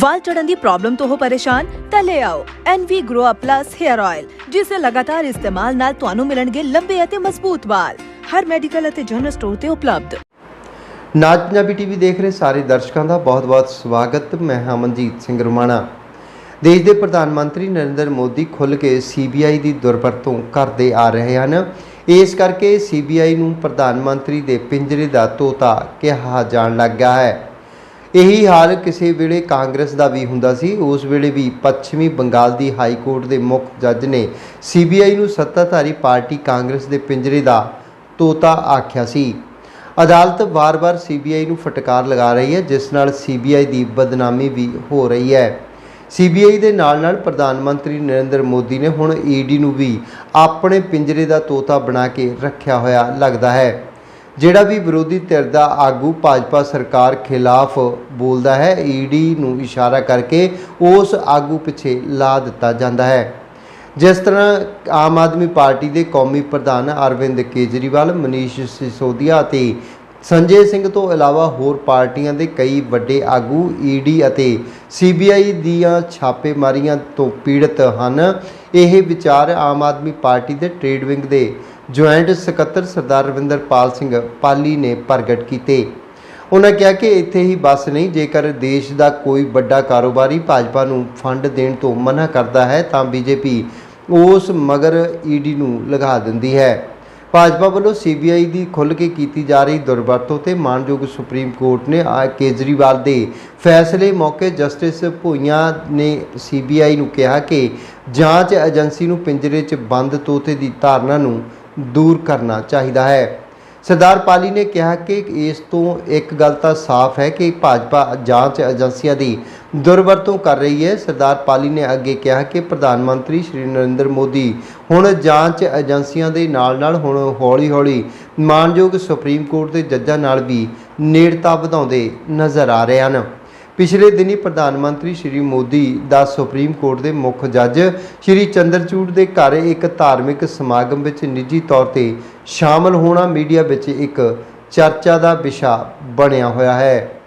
ਵਾਲ ਝੜਨ ਦੀ problem ਤੋਂ ਹੋ ਪਰੇਸ਼ਾਨ, ਤਾਂ ਲੈ ਆਓ NV Grow Up Plus Hair Oil ਜਿਸ ਦੇ ਲਗਾਤਾਰ ਇਸਤੇਮਾਲ ਨਾਲ ਤੁਹਾਨੂੰ ਮਿਲਣਗੇ ਲੰਬੇ ਅਤੇ ਮਜ਼ਬੂਤ ਵਾਲ। ਹਰ ਮੈਡੀਕਲ ਅਤੇ ਜਨਰਲ ਸਟੋਰ ਤੇ ਉਪਲਬਧ। ਨਾਜ ਪੰਜਾਬੀ ਟੀਵੀ ਦੇਖ ਰਹੇ ਸਾਰੇ ਦਰਸ਼ਕਾਂ ਦਾ ਬਹੁਤ-ਬਹੁਤ ਸਵਾਗਤ। ਮੈਂ ਹਾਂ ਮਨਜੀਤ ਸਿੰਘ ਰਮਾਣਾ। ਦੇਸ਼ ਦੇ ਪ੍ਰਧਾਨ ਮੰਤਰੀ ਨਰਿੰਦਰ ਮੋਦੀ ਖੁੱਲ੍ਹ ਕੇ ਸੀਬੀਆਈ ਦੀ ਦੁਰਵਰਤੋਂ ਕਰਦੇ ਆ ਰਹੇ ਹਨ। ਇਸ ਕਰਕੇ ਸੀਬੀਆਈ ਨੂੰ ਪ੍ਰਧਾਨ ਮੰਤਰੀ ਦੇ ਪਿੰਜਰੇ ਦਾ ਤੋਤਾ ਕਿਹਾ ਜਾਣ ਲੱਗ ਗਿਆ ਹੈ। ਇਹੀ ਹਾਲ ਕਿਸੇ ਵੇਲੇ ਕਾਂਗਰਸ ਦਾ ਵੀ ਹੁੰਦਾ ਸੀ। ਉਸ ਵੇਲੇ ਵੀ ਪੱਛਮੀ ਬੰਗਾਲ ਦੀ ਹਾਈ ਕੋਰਟ ਦੇ ਮੁੱਖ ਜੱਜ ਨੇ ਸੀਬੀਆਈ ਨੂੰ ਸੱਤਾਧਾਰੀ ਪਾਰਟੀ ਕਾਂਗਰਸ ਦੇ ਪਿੰਜਰੇ ਦਾ ਤੋਤਾ ਆਖਿਆ ਸੀ। ਅਦਾਲਤ ਵਾਰ-ਵਾਰ ਸੀਬੀਆਈ ਨੂੰ ਫਟਕਾਰ ਲਗਾ ਰਹੀ ਹੈ, ਜਿਸ ਨਾਲ ਸੀਬੀਆਈ ਦੀ ਬਦਨਾਮੀ ਵੀ ਹੋ ਰਹੀ ਹੈ। ਸੀਬੀਆਈ ਦੇ ਨਾਲ-ਨਾਲ ਪ੍ਰਧਾਨ ਮੰਤਰੀ ਨਰਿੰਦਰ ਮੋਦੀ ਨੇ ਹੁਣ ਈਡੀ ਨੂੰ ਵੀ ਆਪਣੇ ਪਿੰਜਰੇ ਦਾ ਤੋਤਾ ਬਣਾ ਕੇ ਰੱਖਿਆ ਹੋਇਆ ਲੱਗਦਾ ਹੈ। ਜਿਹੜਾ ਵੀ ਵਿਰੋਧੀ ਧਿਰ ਦਾ ਆਗੂ ਭਾਜਪਾ ਸਰਕਾਰ ਖਿਲਾਫ ਬੋਲਦਾ ਹੈ ਈਡੀ ਨੂੰ ਇਸ਼ਾਰਾ ਕਰਕੇ ਉਸ ਆਗੂ ਪਿੱਛੇ ਲਾ ਦਿੱਤਾ ਜਾਂਦਾ ਹੈ। ਜਿਸ ਤਰ੍ਹਾਂ ਆਮ ਆਦਮੀ ਪਾਰਟੀ ਦੇ ਕੌਮੀ ਪ੍ਰਧਾਨ ਅਰਵਿੰਦ ਕੇਜਰੀਵਾਲ, ਮਨੀਸ਼ ਸਿਸੋਦੀਆ ਅਤੇ ਸੰਜੇ ਸਿੰਘ ਤੋਂ ਇਲਾਵਾ ਹੋਰ ਪਾਰਟੀਆਂ ਦੇ ਕਈ ਵੱਡੇ ਆਗੂ ਈਡੀ ਅਤੇ ਸੀਬੀਆਈ ਦੀਆਂ ਛਾਪੇਮਾਰੀਆਂ ਤੋਂ ਪੀੜਤ ਹਨ। ਇਹ ਵਿਚਾਰ ਆਮ ਆਦਮੀ ਪਾਰਟੀ ਦੇ ਟ੍ਰੇਡ ਵਿੰਗ ਦੇ ਜੁਆਇੰਟ ਸਕੱਤਰ ਸਰਦਾਰ ਰਵਿੰਦਰਪਾਲ ਸਿੰਘ ਪਾਲੀ ਨੇ ਪ੍ਰਗਟ ਕੀਤੇ। ਉਹਨਾਂ ਕਿਹਾ ਕਿ ਇੱਥੇ ਹੀ ਬਸ ਨਹੀਂ, ਜੇਕਰ ਦੇਸ਼ ਦਾ ਕੋਈ ਵੱਡਾ ਕਾਰੋਬਾਰੀ ਭਾਜਪਾ ਨੂੰ ਫੰਡ ਦੇਣ ਤੋਂ ਮਨਾ ਕਰਦਾ ਹੈ, ਤਾਂ ਬੀਜੇਪੀ ਉਸ ਮਗਰ ਈਡੀ ਨੂੰ ਲਗਾ ਦਿੰਦੀ ਹੈ। ਭਾਜਪਾ ਵੱਲੋਂ ਸੀਬੀਆਈ ਦੀ ਖੁੱਲ੍ਹ ਕੇ ਕੀਤੀ ਜਾ ਰਹੀ ਦੁਰਵਰਤੋਂ ਤੇ ਮਾਨਯੋਗ ਸੁਪਰੀਮ ਕੋਰਟ ਨੇ ਆ ਕੇਜਰੀਵਾਲ ਦੇ ਫੈਸਲੇ ਮੌਕੇ ਜਸਟਿਸ ਭੋਈਆਂ ਨੇ ਸੀਬੀਆਈ ਨੂੰ ਕਿਹਾ ਕਿ ਜਾਂਚ ਏਜੰਸੀ ਨੂੰ ਪਿੰਜਰੇ 'ਚ ਬੰਦ ਤੋਤੇ ਦੀ ਧਾਰਨਾ ਨੂੰ ਦੂਰ ਕਰਨਾ ਚਾਹੀਦਾ ਹੈ। ਸਰਦਾਰ ਪਾਲੀ ਨੇ ਕਿਹਾ ਕਿ ਇਸ ਤੋਂ ਇੱਕ ਗੱਲ ਤਾਂ ਸਾਫ਼ ਹੈ ਕਿ ਭਾਜਪਾ ਜਾਂਚ ਏਜੰਸੀਆਂ ਦੀ ਦੁਰਵਰਤੋਂ ਕਰ ਰਹੀ ਹੈ। ਸਰਦਾਰ ਪਾਲੀ ਨੇ ਅੱਗੇ ਕਿਹਾ ਕਿ ਪ੍ਰਧਾਨ ਮੰਤਰੀ ਸ਼੍ਰੀ ਨਰਿੰਦਰ ਮੋਦੀ ਹੁਣ ਜਾਂਚ ਏਜੰਸੀਆਂ ਦੇ ਨਾਲ-ਨਾਲ ਹੁਣ ਹੌਲੀ-ਹੌਲੀ ਮਾਨਯੋਗ ਸੁਪਰੀਮ ਕੋਰਟ ਦੇ ਜੱਜਾਂ ਨਾਲ ਵੀ ਨੇੜਤਾ ਵਧਾਉਂਦੇ ਨਜ਼ਰ ਆ ਰਹੇ ਹਨ। ਪਿਛਲੇ ਦਿਨੀ ਪ੍ਰਧਾਨ ਮੰਤਰੀ ਸ਼੍ਰੀ ਮੋਦੀ ਦਾ ਸੁਪਰੀਮ ਕੋਰਟ ਦੇ ਮੁੱਖ ਜੱਜ ਸ਼੍ਰੀ ਚੰਦਰਚੂੜ ਦੇ ਘਰ ਇੱਕ ਧਾਰਮਿਕ ਸਮਾਗਮ ਵਿੱਚ ਨਿੱਜੀ ਤੌਰ ਤੇ ਸ਼ਾਮਲ ਹੋਣਾ ਮੀਡੀਆ ਵਿੱਚ ਇੱਕ ਚਰਚਾ ਦਾ ਵਿਸ਼ਾ ਬਣਿਆ ਹੋਇਆ ਹੈ।